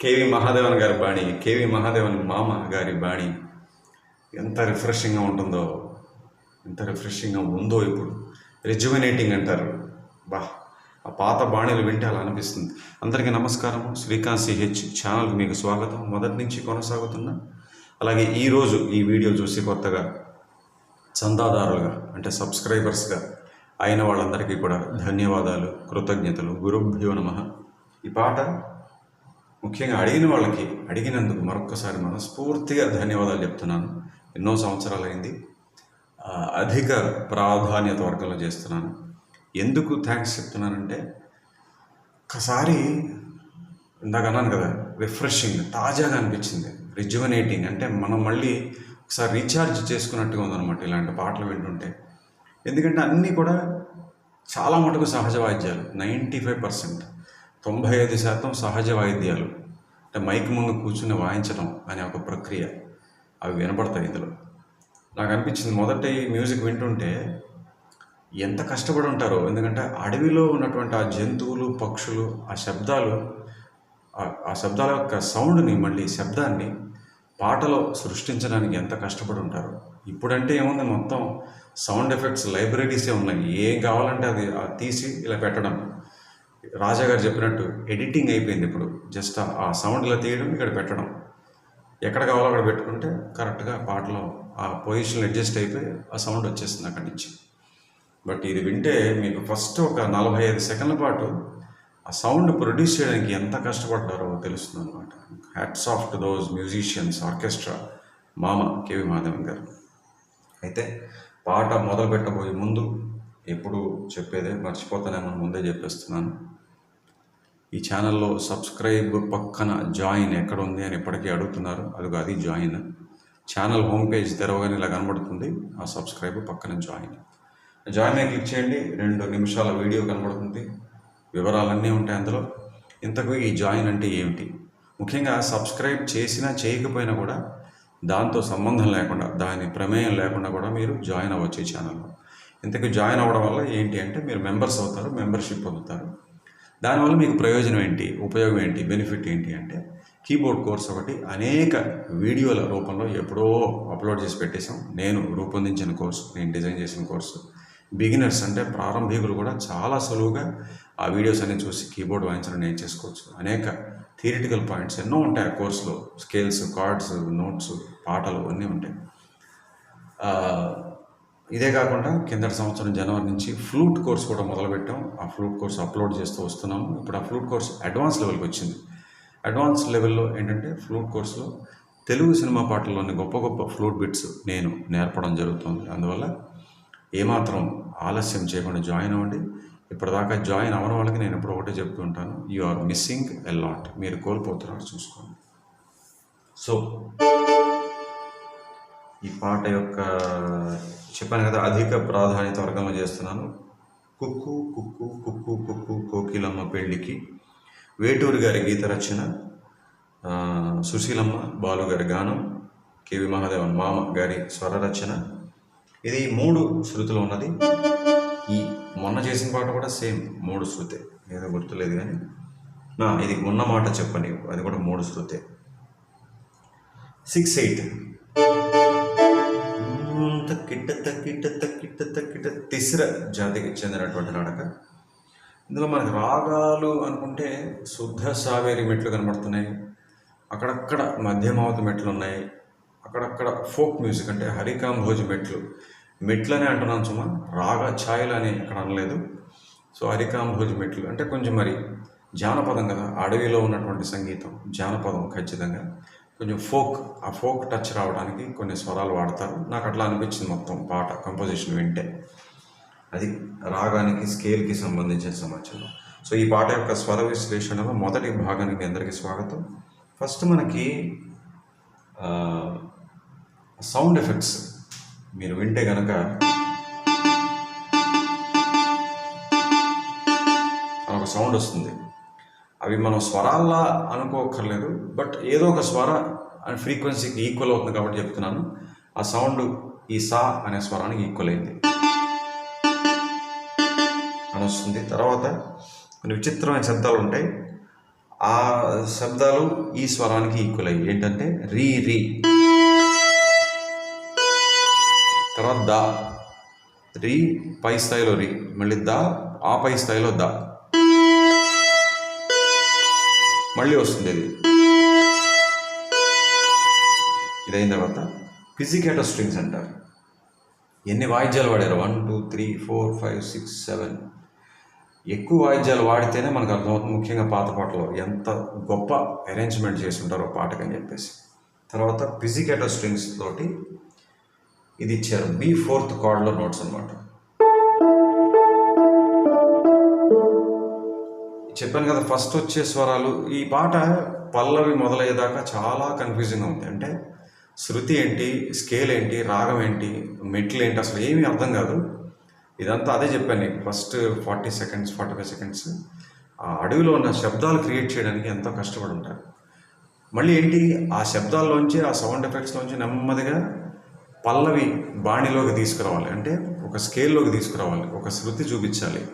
KV Mahadevan గారి బాణి KV Mahadevan మామ గారి బాణి. ఎంత రిఫ్రెషింగ్గా ఉంటుందో ఎంత రిఫ్రెషింగ్గా ఉందో ఇప్పుడు. రిజ్యువనేటింగ్ అంటారు. బా ఆ పాత బాణీలు వింటే అలా అనిపిస్తుంది. అందరికీ నమస్కారం. శ్రీకాంత్ సిహెచ్ ఛానల్కి మీకు స్వాగతం. మొదటి నుంచి కొనసాగుతున్నా అలాగే ఈరోజు ఈ వీడియో చూసి కొత్తగా చందాదారులుగా అంటే సబ్స్క్రైబర్స్గా అయిన వాళ్ళందరికీ కూడా ధన్యవాదాలు కృతజ్ఞతలు. గురుభ్యో నమ. ఈ పాట ముఖ్యంగా అడిగిన వాళ్ళకి అడిగినందుకు మరొక్కసారి మనస్ఫూర్తిగా ధన్యవాదాలు చెప్తున్నాను. ఎన్నో సంవత్సరాలైంది. అధిక ప్రాధాన్యత వర్గంలో చేస్తున్నాను. ఎందుకు థ్యాంక్స్ చెప్తున్నానంటే ఒకసారి ఇందాక అన్నాను కదా రిఫ్రెషింగ్ తాజాగా అనిపించింది. రిజ్యువనేటింగ్ అంటే మనం మళ్ళీ ఒకసారి రీఛార్జ్ చేసుకున్నట్టుగా ఉందన్నమాట ఇలాంటి పాటలు వింటుంటే. ఎందుకంటే అన్నీ కూడా చాలా మటుకు సహజ వాయిద్యాలు. Ninety five percent. తొంభై ఐదు శాతం సహజ వాయిద్యాలు. అంటే మైక్ ముందు కూర్చుని వాయించడం అనే ఒక ప్రక్రియ. అవి వినపడతాయి ఇందులో. నాకు అనిపించింది మొదట ఈ మ్యూజిక్ వింటుంటే ఎంత కష్టపడి ఉంటారో. ఎందుకంటే అడవిలో ఉన్నటువంటి ఆ జంతువులు పక్షులు ఆ శబ్దాలు ఆ- ఆ శబ్దాల యొక్క సౌండ్ని మళ్ళీ శబ్దాన్ని పాటలో సృష్టించడానికి ఎంత కష్టపడి ఉంటారు? ఇప్పుడంటే ఏముంది మొత్తం సౌండ్ ఎఫెక్ట్స్ లైబ్రరీసే ఉన్నాయి. ఏం కావాలంటే అది తీసి ఇలా పెట్టడం. రాజా గారు చెప్పినట్టు ఎడిటింగ్ అయిపోయింది ఇప్పుడు. జస్ట్ ఆ- ఆ సౌండ్ ఇలా తీయడం ఇక్కడ పెట్టడం. ఎక్కడ కావాలో అక్కడ పెట్టుకుంటే కరెక్ట్గా పాటలో ఆ పొజిషన్ అడ్జస్ట్ అయిపోయి ఆ సౌండ్ వచ్చేస్తుంది అక్కడి నుంచి. బట్ ఇది వింటే మీకు ఫస్ట్ ఒక నలభై ఐదు సెకండ్ల పాటు ఆ సౌండ్ ప్రొడ్యూస్ చేయడానికి ఎంత కష్టపడ్డారో తెలుస్తుంది అనమాట hats off to those musicians orchestra మామ కేవి మాధవన్ గారు. అయితే పాట మొదలు పెట్టబోయే ముందు ఎప్పుడు చెప్పేదే మర్చిపోతానేమో ముందే చెప్పేస్తున్నాను. ఈ ఛానల్లో సబ్స్క్రైబ్ పక్కన జాయిన్ ఎక్కడ ఉంది అని ఇప్పటికీ అడుగుతున్నారు. అదిగో అది జాయిన్. ఛానల్ హోమ్ పేజ్ తెరవగానే ఇలా కనబడుతుంది. ఆ సబ్స్క్రైబ్ పక్కన జాయిన్. జాయిన్ అయి క్లిక్ చేయండి. రెండు నిమిషాల వీడియో కనబడుతుంది. వివరాలన్నీ ఉంటాయి అందులో. ఇంతకు ఈ జాయిన్ అంటే ఏమిటి? ముఖ్యంగా సబ్స్క్రైబ్ చేసినా చేయకపోయినా కూడా దాంతో సంబంధం లేకుండా దాని ప్రమేయం లేకుండా కూడా మీరు జాయిన్ అవ్వచ్చు ఈ ఛానల్లో. ఇంతకు జాయిన్ అవ్వడం వల్ల ఏంటి అంటే మీరు మెంబర్స్ అవుతారు మెంబర్షిప్ పొందుతారు. దానివల్ల మీకు ప్రయోజనం ఏంటి? ఉపయోగం ఏంటి? బెనిఫిట్ ఏంటి అంటే కీబోర్డ్ కోర్స్ ఒకటి అనేక వీడియోల రూపంలో ఎప్పుడో అప్లోడ్ చేసి పెట్టేశాం. నేను రూపొందించిన కోర్సు నేను డిజైన్ చేసిన కోర్సు. బిగినర్స్ అంటే ప్రారంభికులు కూడా చాలా సులువుగా ఆ వీడియోస్ అన్ని చూసి కీబోర్డ్ వాయించడం నేర్చేసుకోవచ్చు అనేక థియరిటికల్ పాయింట్స్ ఎన్నో ఉంటాయి ఆ కోర్సులో. స్కేల్స్ కార్డ్స్ నోట్స్ పాటలు అన్నీ ఉంటాయి. ఇదే కాకుండా కిందటి సంవత్సరం జనవరి నుంచి ఫ్లూట్ కోర్స్ కూడా మొదలుపెట్టాం. ఆ ఫ్లూట్ కోర్స్ అప్లోడ్ చేస్తూ వస్తున్నాము ఇప్పుడు ఆ ఫ్లూట్ కోర్స్ అడ్వాన్స్ లెవెల్కి వచ్చింది. అడ్వాన్స్ లెవెల్లో ఏంటంటే ఫ్లూట్ కోర్సులో తెలుగు సినిమా పాటల్లోని గొప్ప గొప్ప ఫ్లూట్ బిట్స్ నేను నేర్పడం జరుగుతుంది. అందువల్ల ఏమాత్రం ఆలస్యం చేయకుండా జాయిన్ అవ్వండి. ఇప్పటిదాకా జాయిన్ అవ్వడం వాళ్ళకి నేను ఎప్పుడు ఒకటే చెప్తూ ఉంటాను you are missing a lot మీరు కోల్పోతున్నారు చూసుకోండి. సో ఈ పాట యొక్క చెప్పాను కదా అధిక ప్రాధాన్యత వర్గంలో చేస్తున్నాను. కుక్కు కుక్కు కుక్కు కుక్కు కోకిలమ్మ పెళ్ళికి వేటూరు గారి గీత రచన సుశీలమ్మ బాలు గారి గానం కేవి మహాదేవన్ మామ గారి స్వర రచన. ఇది మూడు శృతులు ఉన్నది. మొన్న చేసిన పాట కూడా సేమ్ మూడు శృతే. ఏదో గుర్తులేదు కానీ. నా ఇది ఉన్న మాట చెప్పని అది కూడా మూడు శృతే. సిక్స్ ఎయిట్ తక్కిట తక్కిట తక్కిట తక్కిట తిసిర జాతికి చెందినటువంటి నాటక ఇందులో మనకి రాగాలు అనుకుంటే శుద్ధ సావేరి మెట్లు కనబడుతున్నాయి. అక్కడక్కడ మధ్యమావతి మెట్లు ఉన్నాయి అక్కడక్కడ ఫోక్ మ్యూజిక్ అంటే హరికాంభోజి మెట్లు. మెట్లనే అంటున్నాను సుమా. రాగ ఛాయలు అని అక్కడ అనలేదు. సో హరికాంభోజి మెట్లు అంటే కొంచెం మరి జానపదం కదా అడవిలో ఉన్నటువంటి సంగీతం జానపదం ఖచ్చితంగా. కొంచెం ఫోక్ ఆ ఫోక్ టచ్ రావడానికి కొన్ని స్వరాలు వాడతారు. నాకు అట్లా అనిపించింది మొత్తం పాట కంపోజిషన్ వింటే. అది రాగానికి స్కేల్కి సంబంధించిన సమాచారం. సో ఈ పాట యొక్క స్వర విశ్లేషణలో మొదటి భాగానికి మీ అందరికీ స్వాగతం. ఫస్ట్ మనకి సౌండ్ ఎఫెక్ట్స్. మీరు వింటే కనుక ఒక సౌండ్ వస్తుంది. అవి మనం స్వరాల్లా అనుకోకర్లేదు బట్ ఏదో ఒక స్వర అండ్ ఫ్రీక్వెన్సీకి ఈక్వల్ అవుతుంది కాబట్టి చెప్తున్నాను. ఆ సౌండ్ ఈ సా అనే స్వరానికి ఈక్వల్ అయింది. అని వస్తుంది తర్వాత కొన్ని విచిత్రమైన శబ్దాలు ఉంటాయి. ఆ శబ్దాలు ఈ స్వరానికి ఈక్వల్ అయ్యి ఏంటంటే రీ రీ. తర్వాత దా. రీ పై స్థాయిలో రీ. మళ్ళీ దా ఆ పై స్థాయిలో దా. మళ్ళీ వస్తుంది ఇది ఇదైన తర్వాత పిజికేటో స్ట్రింగ్స్ అంటారు. ఎన్ని వాయిద్యాలు వాడారు? One two three four five six seven. ఎక్కువ వాయిద్యాలు వాడితేనే మనకు అర్థమవుతుంది ముఖ్యంగా పాత పాటలో ఎంత గొప్ప అరేంజ్మెంట్ చేసి ఉంటారో పాటకని చెప్పేసి. తర్వాత పిజికేటో స్ట్రింగ్స్ తోటి ఇది ఇచ్చారు. బి ఫోర్త్ కార్డ్లో నోట్స్ అనమాట చెప్పాను కదా ఫస్ట్ వచ్చే స్వరాలు. ఈ పాట పల్లవి మొదలయ్యేదాకా చాలా కన్ఫ్యూజింగ్గా ఉంది. అంటే శృతి ఏంటి స్కేల్ ఏంటి రాగం ఏంటి మెట్లు ఏంటి అసలు ఏమీ అర్థం కాదు. ఇదంతా అదే చెప్పాను నేను. First forty seconds forty five seconds. ఆ అడవిలో ఉన్న శబ్దాలు క్రియేట్ చేయడానికి ఎంతో కష్టపడి ఉంటారు మళ్ళీ ఏంటి ఆ శబ్దాల్లోంచి ఆ సౌండ్ ఎఫెక్ట్స్లోంచి నెమ్మదిగా పల్లవి బాణిలోకి తీసుకురావాలి. అంటే ఒక స్కేల్లోకి తీసుకురావాలి. ఒక శృతి చూపించాలి.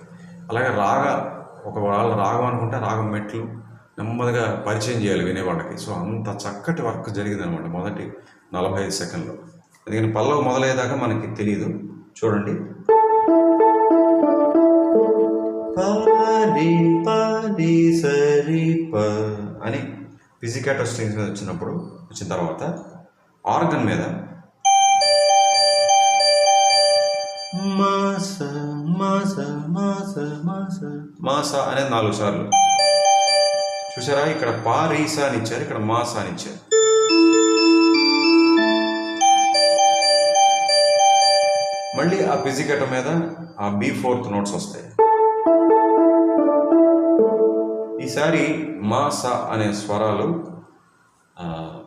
అలాగే రాగ ఒక వాళ్ళ రాగం అనుకుంటే రాగం మెట్లు నెమ్మదిగా పరిచయం చేయాలి వినేవాళ్ళకి. సో అంత చక్కటి వర్క్ జరిగింది అనమాట మొదటి నలభై ఐదు సెకండ్లో. అందుకని పల్లవి మొదలయ్యేదాకా మనకి తెలియదు చూడండి. పరి పరి సరి ప అని ఫిజికేటో స్ట్రింగ్స్ మీద వచ్చినప్పుడు వచ్చిన తర్వాత ఆర్గన్ మీద మాస అనేది నాలుగు సార్లు. చూసారా ఇక్కడ పా రీసా అని ఇచ్చారు ఇక్కడ మాస అని ఇచ్చారు. మళ్ళీ ఆ పిజికెట మీద ఆ బి ఫోర్త్ నోట్స్ వస్తాయి. ఈసారి మాస అనే స్వరాలు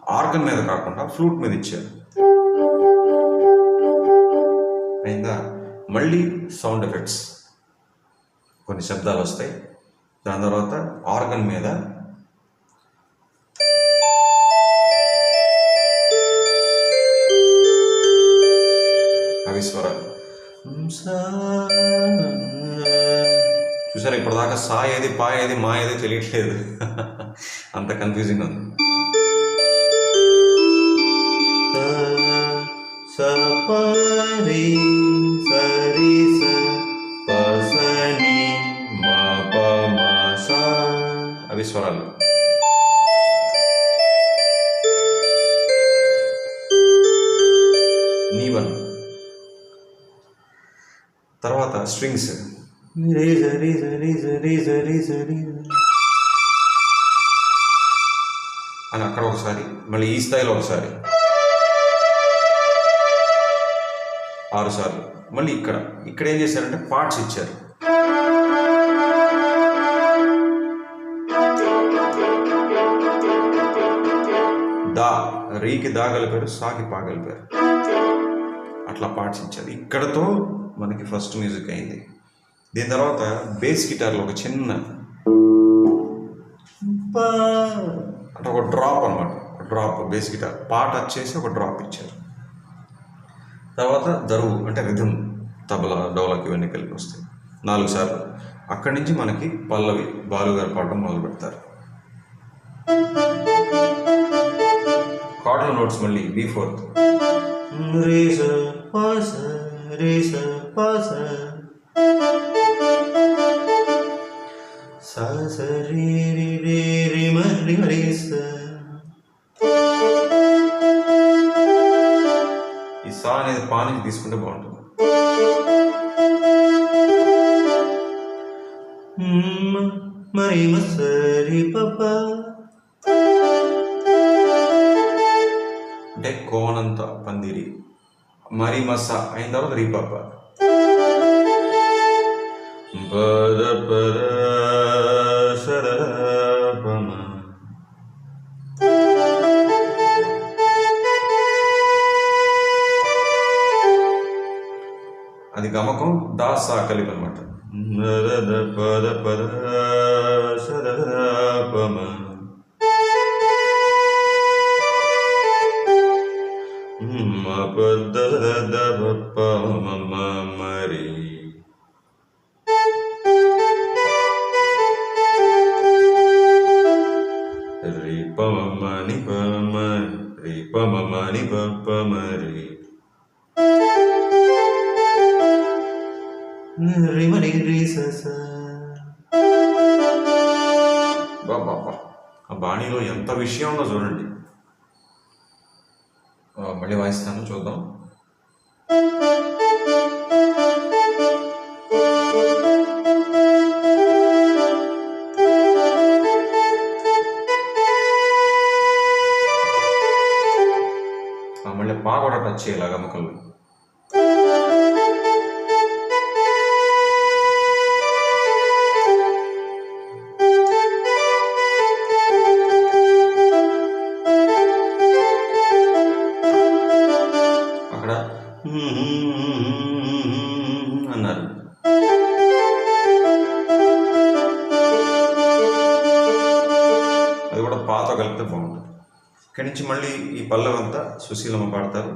ఆర్గన్ మీద కాకుండా ఫ్లూట్ మీద ఇచ్చారు. అయిందా? మళ్ళీ సౌండ్ ఎఫెక్ట్స్. కొన్ని శబ్దాలు వస్తాయి. దాని తర్వాత ఆర్గన్ మీద అవి స్వరాలు చూసారా ఇప్పటిదాకా సా ఏది పా ఏది మా ఏది తెలియట్లేదు. అంత కన్ఫ్యూజింగ్ ఉంది. స సరి అవి స్వరాలు. నీవన్. తర్వాత స్ట్రింగ్స్. అని అక్కడ ఒకసారి మళ్ళీ ఈ స్థాయిలో ఒకసారి. ఆరు సార్లు. మళ్ళీ ఇక్కడ. ఇక్కడ ఏం చేశారంటే పార్ట్స్ ఇచ్చారు. రీకి దాగలిపారు సాకి పా అట్లా పాటించారు ఇచ్చారు ఇక్కడతో మనకి ఫస్ట్ మ్యూజిక్ అయింది. దీని తర్వాత బేస్ గిటార్లో ఒక చిన్న అంటే ఒక డ్రాప్ అనమాట డ్రాప్ బేస్ గిటార్ పాట వచ్చేసి ఒక డ్రాప్ ఇచ్చారు. తర్వాత దరువు అంటే రిధమ్ తబలా డోలక్ ఇవన్నీ కలిపి వస్తాయి. నాలుగు సార్లు. అక్కడి నుంచి మనకి పల్లవి బాలుగారు పాడడం మొదలు పెడతారు కార్డుల నోట్స్ మళ్ళీ బి ఫోర్త్. రే స ప స రే స ప స స స రే రి రే రి మ రి మ రే స ఈ సా అనేది పా నుంచి తీసుకుంటే బాగుంటుంది. మరి మ మరి మస. అయిన తర్వాత రీపప్ప పద పద పమ. అది గమకం దా సా కలిపి అనమాట పద పద రిమరి ఆ బాణీలో ఎంత విషయం ఉందో చూడండి. మళ్ళీ వాయిస్తాను చూద్దాం. మళ్ళీ బాగా కూడా టచ్ చేయాలి గమకల్లో అక్కడ నుంచి మళ్ళీ ఈ పల్లెవంతా సుశీలమ్మ పాడతారు.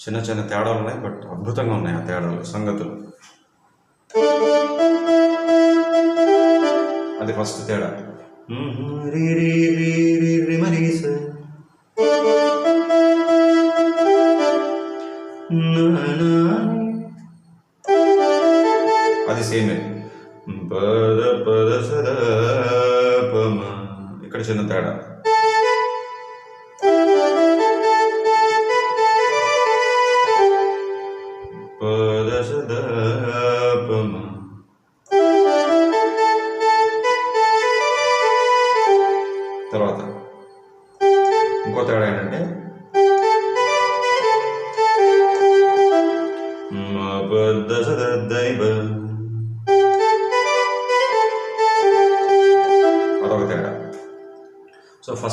చిన్న చిన్న తేడాలు ఉన్నాయి బట్ అద్భుతంగా ఉన్నాయి ఆ తేడాలు సంగతులు. అది ఫస్ట్ తేడా. నా అది సేమే పద పద సద ఇక్కడ చిన్న తేడా.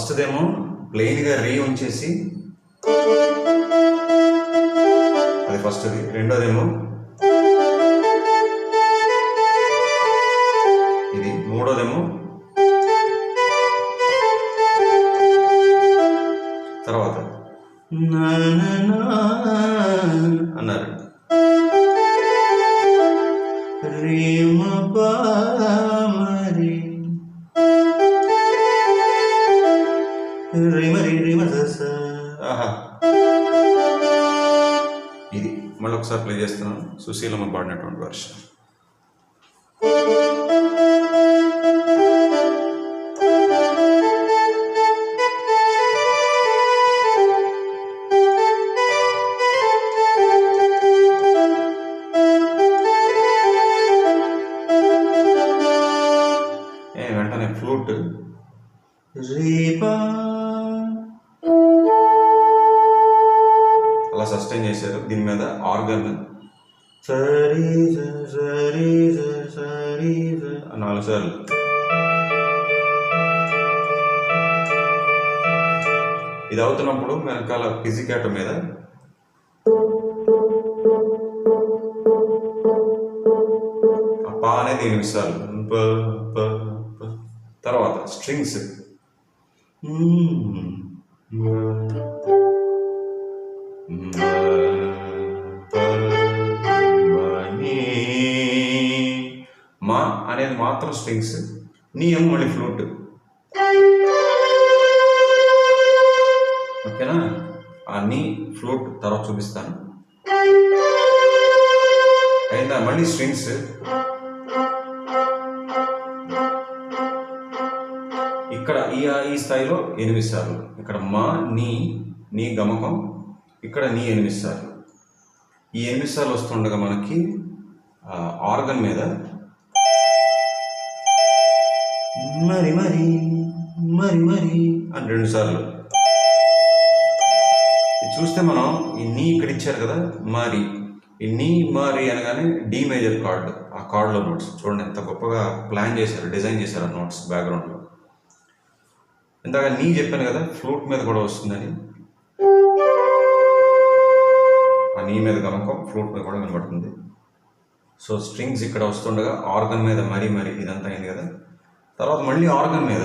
ఫస్ట్దేమో ప్లెయిన్గా రీ ఉంచేసి. అది ఫస్ట్ది. రెండోదేమో ఇది. మూడోదేమో తర్వాత. అన్నారు. రి ఒకసారి ప్లే చేస్తున్నాను. సుశీలమ్మ పాడినటువంటి వర్షం వెంటనే ఫ్లూట్ రీపా అలా సస్టైన్ చేశారు. దీని మీద ఆర్గన్ సరి సరి సరి నాలుగు సార్లు. ఇది అవుతున్నప్పుడు వెనకాల పిజికాట మీద పా అనేది ఎనిమిది సార్లు తర్వాత స్ట్రింగ్స్ మాత్రం స్ట్రింగ్స్ నీ ఏమో మళ్ళీ ఫ్లూట్. ఓకేనా? ఆ నీ ఫ్లూట్ తర్వాత చూపిస్తాను. అయిందా? మళ్ళీ స్ట్రింగ్స్. ఇక్కడ ఈ ఈ స్థాయిలో ఎనిమిది సార్లు. ఇక్కడ మా నీ నీ గమకం ఇక్కడ నీ ఎనిమిది సార్లు. ఈ ఎనిమిది సార్లు వస్తుండగా మనకి ఆర్గన్ మీద మరి మరి మరి మరి. అని రెండు సార్లు. ఇది చూస్తే మనం ఈ నీ ఇక్కడ ఇచ్చారు కదా మరి. ఈ నీ మరి అనగానే డి మేజర్ కార్డ్ ఆ కార్డులో నోట్స్ చూడండి ఎంత గొప్పగా ప్లాన్ చేశారు డిజైన్ చేశారు ఆ నోట్స్ బ్యాక్గ్రౌండ్లో ఇందాక నీ చెప్పాను కదా ఫ్లూట్ మీద కూడా వస్తుందని. ఆ నీ మీద గమకం ఫ్లూట్ మీద కూడా వినబడుతుంది. సో స్ట్రింగ్స్ ఇక్కడ వస్తుండగా ఆర్గన్ మీద మరీ మరీ ఇదంతా అయింది కదా. తర్వాత మళ్ళీ ఆర్గన్ మీద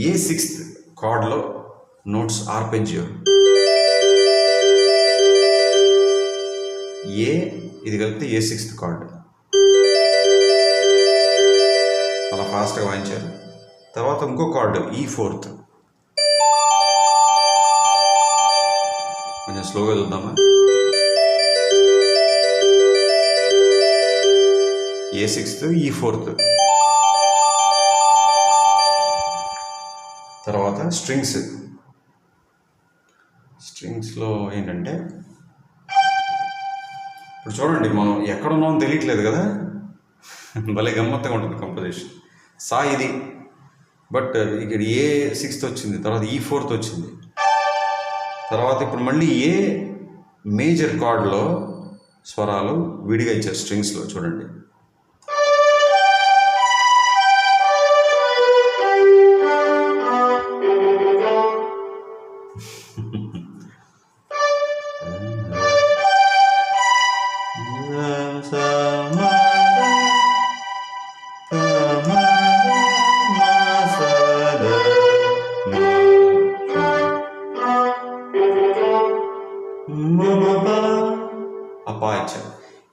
ఏ సిక్స్త్ కార్డ్లో నోట్స్ ఆర్పెజియో? ఏ ఇది కలిపితే ఏ సిక్స్త్ కార్డ్? అలా ఫాస్ట్గా వాయించారు. తర్వాత ఇంకో కార్డు ఈ ఫోర్త్. కొంచెం స్లోగా చూద్దామా? A sixth E fourth. తర్వాత స్ట్రింగ్స్ స్ట్రింగ్స్లో ఏంటంటే ఇప్పుడు చూడండి మనం ఎక్కడ ఉన్నామో తెలియట్లేదు కదా? భలే గమ్మత్తుగా ఉంటుంది కంపోజిషన్ సా ఇది. బట్ uh, ఇక్కడ ఏ సిక్స్త్ వచ్చింది? తర్వాత ఈ ఫోర్త్ వచ్చింది. తర్వాత ఇప్పుడు మళ్ళీ ఏ మేజర్ కార్డ్లో స్వరాలు విడిగా ఇచ్చారు స్ట్రింగ్స్లో చూడండి. అపా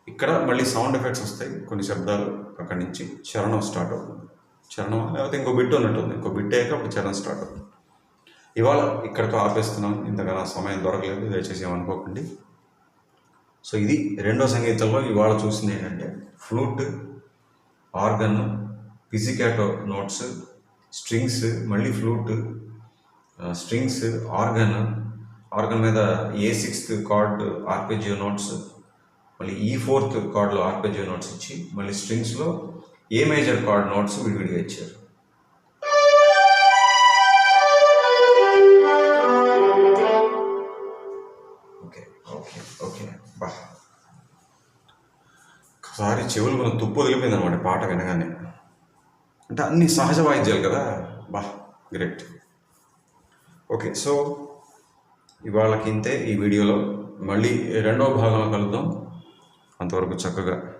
ఇక్కడ మళ్ళీ సౌండ్ ఎఫెక్ట్స్ వస్తాయి. కొన్ని శబ్దాలు అక్కడి నుంచి చరణం స్టార్ట్ అవుతుంది. చరణం లేకపోతే ఇంకో బిట్ ఉన్నట్టుంది. ఇంకో బిట్ అయ్యాక అప్పుడు చరణం స్టార్ట్ అవుతుంది. ఇవాళ ఇక్కడితో ఆపేస్తున్నాం. ఇంతకన్నా సమయం దొరకలేదు దయచేసి ఏమనుకోకండి. సో ఇది రెండో సంగీతంలో ఇవాళ చూసింది ఏంటంటే flute organ pizzicato notes strings మళ్ళీ ఫ్లూట్ స్ట్రింగ్స్ ఆర్గన్ ఆర్గన్ మీద A sixth chord arpeggio notes మళ్ళీ ఈ ఫోర్త్ కార్డ్లో ఆర్పెజియో నోట్స్ ఇచ్చి మళ్ళీ స్ట్రింగ్స్లో ఏ మేజర్ కార్డ్ నోట్స్ విడివిడిగా ఇచ్చారు. ఒకసారి చెవులు మనం తుప్పు వదిలిపోయింది అనమాట పాట వినగానే. అంటే అన్ని సహజ వాయిద్యాలు కదా? బా గ్రేట్. ఓకే సో ఇవాళకి ఇంతే ఈ వీడియోలో మళ్ళీ రెండవ భాగంలో కలుద్దాం. అంతవరకు చక్కగా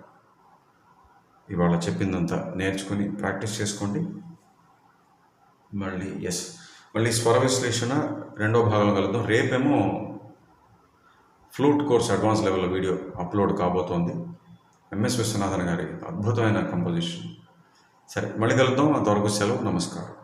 ఇవాళ చెప్పిందంతా నేర్చుకుని ప్రాక్టీస్ చేసుకోండి. మళ్ళీ ఎస్ మళ్ళీ స్వర విశ్లేషణ రెండో భాగంలో కలుద్దాం. రేపేమో flute course advance level video upload కాబోతోంది. ఎంఎస్ విశ్వనాథన్ గారి అద్భుతమైన కంపోజిషన్ సరే మళ్ళీ కలుద్దాం. అంతవరకు సెలవు. నమస్కారం.